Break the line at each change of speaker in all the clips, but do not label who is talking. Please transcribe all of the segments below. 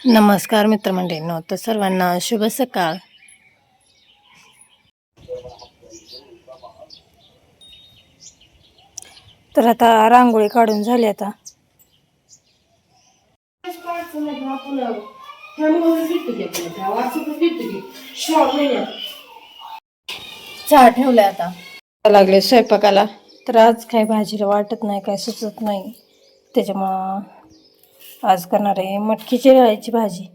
नमस्कार मित्रमंडळींनो तर सर्वांना शुभ सकाळ. तर आता रांगोळी काढून झाली आता. चहा ठेवलाय आता. लागले स्वयंपाकाला. तर आज काही भाजीला वाटत नाही काय सुचत नाही. त्याच्यामुळं आज करणार आहे मटकीची डाळीची भाजी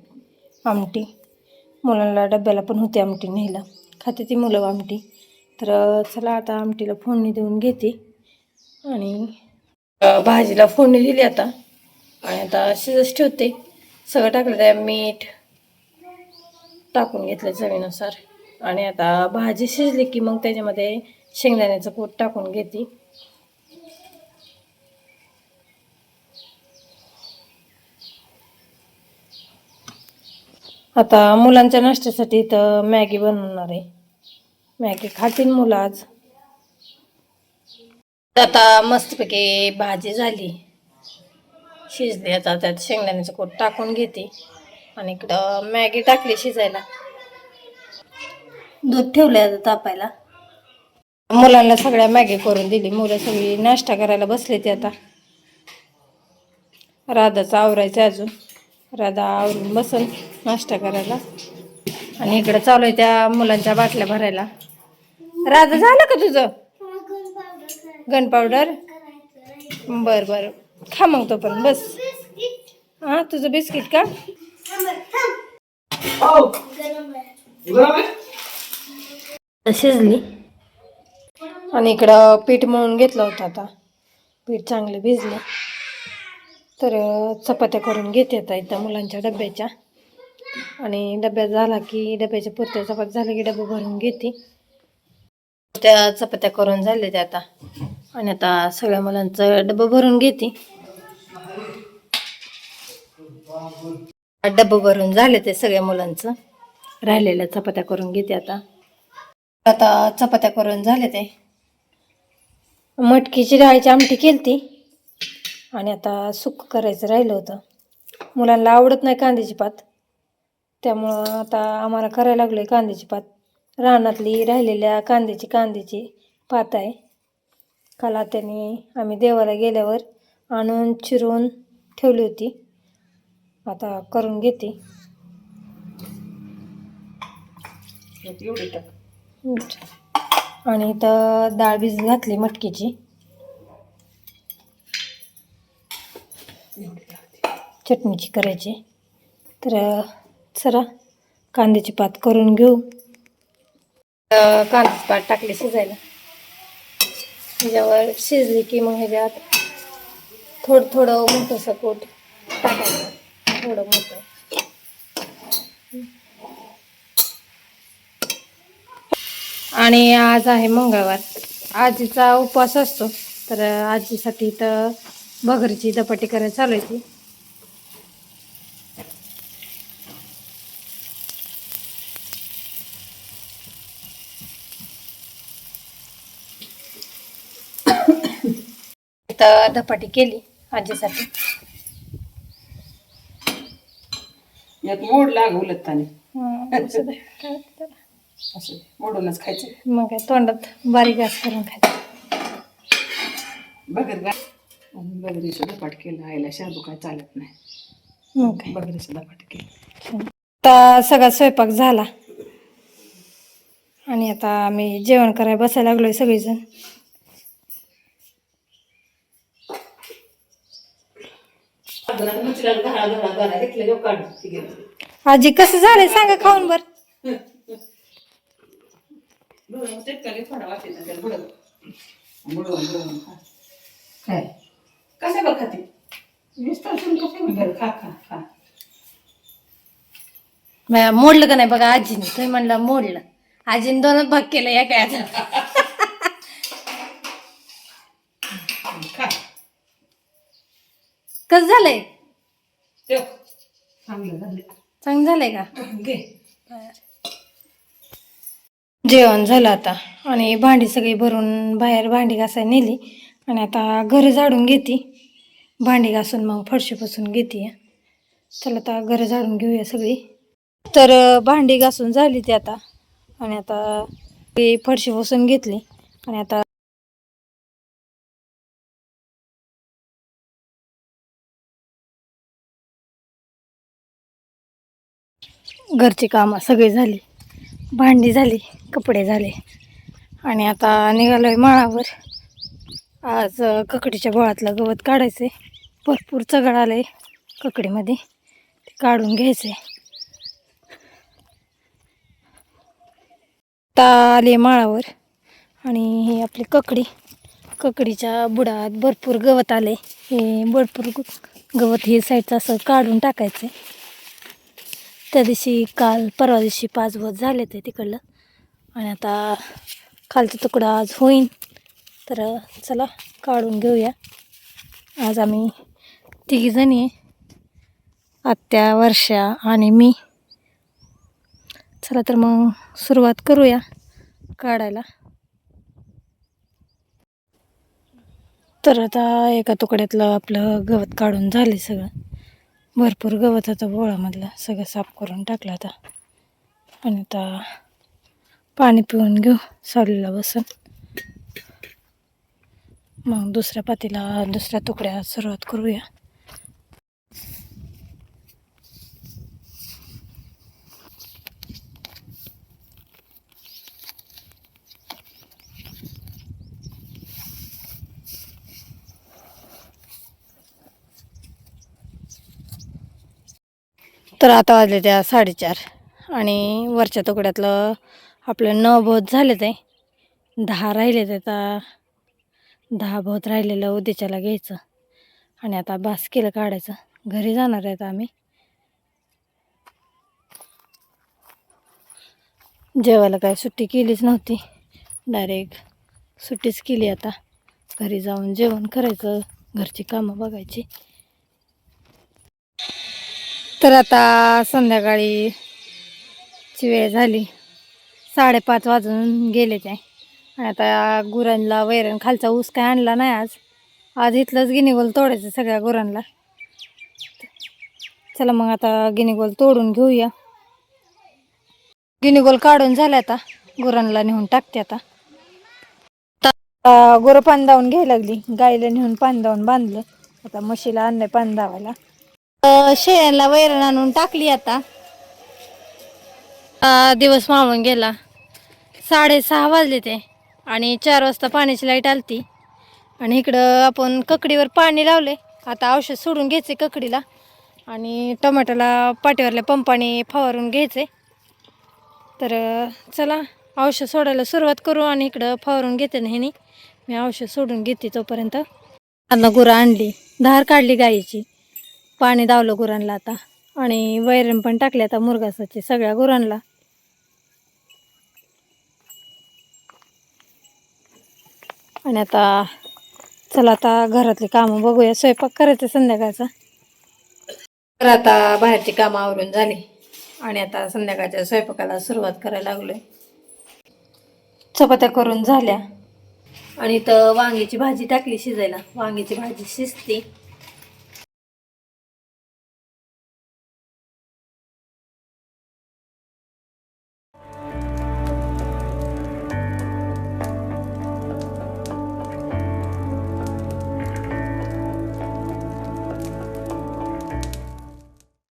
आमटी. मुलांना डब्याला पण होती आमटी न्यायला. खाते ती मुलं आमटी. तर चला आता आमटीला फोडणी देऊन घेते. आणि भाजीला फोडणी दिली आता. आणि आता शिजच ठेवते. सगळं टाकलं त्या मीठ टाकून घेतलं चवीनुसार. आणि आता भाजी शिजली की मग त्याच्यामध्ये शेंगदाण्याचं कूट टाकून घेते. आता मुलांच्या नाश्त्यासाठी तर मॅगी बनवणार आहे. मॅगी खातील मुलं आज. आता मस्तपैकी भाजी झाली. शिजली आता त्यात शेंगदाण्याचं कोट टाकून घेते. आणि इकडं मॅगी टाकली शिजायला. दूध ठेवलं आता तापायला. मुलांना सगळ्या मॅगी करून दिली. मुलं सगळी नाश्ता करायला बसले ते आता. राधाचं आवरायचं अजून. राधा आवरून बसन. नाश्ता करायला. आणि इकडं चालू आहे त्या मुलांच्या बाटल्या भरायला. राजा झालं का तुझं? Gun powder? बर बर. खा मग तो पण बस. हा तुझं बिस्किट का? शिजली. आणि इकडं पीठ मळून घेतलं होतं आता. पीठ चांगलं भिजलं. तर चपात्या करून घेते आता इथं मुलांच्या डब्याच्या. आणि डब्यात झाला की डब्याच्या पुरत्या चपात झाला की डबा भरून घेते. त्या चपात्या करून झाल्या त्या आता. आणि आता सगळ्या मुलांचं डबं भरून घेते. डबं भरून झाले ते सगळ्या मुलांचं. राहिलेल्या चपात्या करून घेते आता. आता चपात्या करून झाले ते. मटकीची डाळीची आमटी केलती. आणि आता सुक करायचं राहिलं होतं. मुलांना आवडत नाही कांद्याची पात. त्यामुळं आता आम्हाला करायला लागलो आहे कांद्याची पात. रानातली राहिलेल्या कांद्याची कांद्याची पात आहे. काल त्याने आम्ही देवाला गेल्यावर आणून चिरून ठेवली होती. आता करून घेते. आणि इथं डाळ भिजत घातली मटकीची. चटणीची करायची. तर चला कांद्याची पात करून घेऊ. कांद्याची पात टाकली शिजायला. ह्याच्यावर शिजली की मग ह्याच्यात थोडं थोडं मोठंसं कोट टाकायचं. थोडं मोठं. आणि आज आहे मंगळवार. आजीचा उपवास असतो. तर आजीसाठी तर भगरीची दपाटी करायला चालू आहे ती. इथं धपाटी केली आजीसाठी.
एक मोड लाग उलटताने.
हं, असू दे. काय होतं त्याला?
असं मोडूनच खायचं.
मग काय तोंडात बारीक गॅस करून खायचं.
बघत गा बगरीचं धपाट केलं आईला शाबू काय चालत नाही.
मग काय.
धपाट केलं.
आता सगळा स्वयंपाक झाला. आणि आता आम्ही जेवण करायला बसायला लागलोय सगळेजण. आजी कसं झालंय? सांगा खाऊन बर.
काय? कशा बघ खाते?
मोडलं का नाही बघा आजीने? तुम्ही म्हणलं मोडलं. आजीने दोनच भाग केलं या काय कसं झालंय?
ठेव. चांगलं झालं
चांगलं झालंय का?
घे.
जेवण झालं आता. आणि भांडी सगळी भरून बाहेर भांडी घासायला नेली. आणि आता घर झाडून घेते. भांडी घासून मग फरशी पुसून घेते. चला आता घरं झाडून घेऊया सगळी. तर अं, भांडी घासून झाली ती आता. आणि आता ती फरशी पुसून घेतली. आणि आता घरची कामं सगळी झाली. भांडी झाली कपडे झाले. आणि आता निघालो आहे माळावर. आज ककडीच्या गोळातलं गवत काढायचं भरपूर चगड आलंय ककडीमध्ये. ते काढून घ्यायचे आता आले माळावर. आणि ही आपली ककडी. ककडीच्या बुडात भरपूर गवत आले हे भरपूर गवत हे साईडचं असं काढून टाकायचं त्या दिवशी काल परवा दिवशी पाच बोत झाले ते तिकडलं. आणि आता खालचा तुकडा आज होईन. तर चला काढून घेऊया. आज आम्ही तिघीजणी आहे. आत्या वर्षा आणि मी. चला तर मग सुरुवात करूया काढायला. तर आता एका तुकड्यातलं आपलं गवत काढून झाले सगळं. भरपूर गवत होतं बोळामधलं. सगळं साफ करून टाकलं आता. आणि आता पाणी पिऊन घेऊ सावलीला बसून. मग दुसऱ्या पातीला दुसऱ्या तुकड्या सुरुवात करूया. तर आता वाजले त्या साडेचार. आणि वरच्या तुकड्यातलं आपलं नऊ बहुत झाले ते. दहा राहिले ते आता. दहा बहुत राहिलेलं उद्याच्याला घ्यायचं. आणि आता बास केलं काढायचं. घरी जाणार आहेत आम्ही. जेवायला काय सुट्टी केलीच नव्हती. डायरेक्ट सुट्टीच केली आता. घरी जाऊन जेवण करायचं. घरची कामं बघायची. तर आता संध्याकाळी ची वेळ झाली. साडेपाच वाजून गेले ते. आणि आता गुरांना वैरण खालचा ऊस काय आणला नाही आज. आज इथलंच गिनीगोल तोडायचं सगळ्या गुरांना. चला मग आता गिनीगोल तोडून घेऊया. गिनीगोल काढून झाला आता. गुरांना नेऊन टाकते आता. गुरं पान धावून घ्यायला लागली. गाईला नेऊन पान दावून बांधलं. आता म्हशीला आणलंय पान धावायला शेळ्यांना वैरण आणून टाकली आता. दिवस मावळून गेला. साडेसहा वाजले ते आणि चार वाजता पाण्याची लाइट आलती. आणि इकडं आपण ककडीवर पाणी लावले. आता औषध सोडून घ्यायचे ककडीला. आणि टोमॅटोला पाठीवरल्या पंपाने फवारून घ्यायचे. तर चला औषध सोडायला सुरुवात करू आणि इकडं फवारून घेते ना ह्यानी. मी औषध सोडून घेते तोपर्यंत. आता गुरं आणली. धार काढली गाईची. पाणी दावलं गुरांना आता. आणि वैरण पण टाकले आता मुरगासाचे सगळ्या गुरांना. आणि आता चला आता घरातली कामं बघूया. स्वयंपाक करायचं संध्याकाळचा. तर आता बाहेरची कामं आवरून झाली. आणि आता संध्याकाळच्या स्वयंपाकाला सुरुवात करायला लागलोय. चपात्या करून झाल्या. आणि इथं वांग्याची भाजी टाकली शिजायला. वांग्याची भाजी शिजते.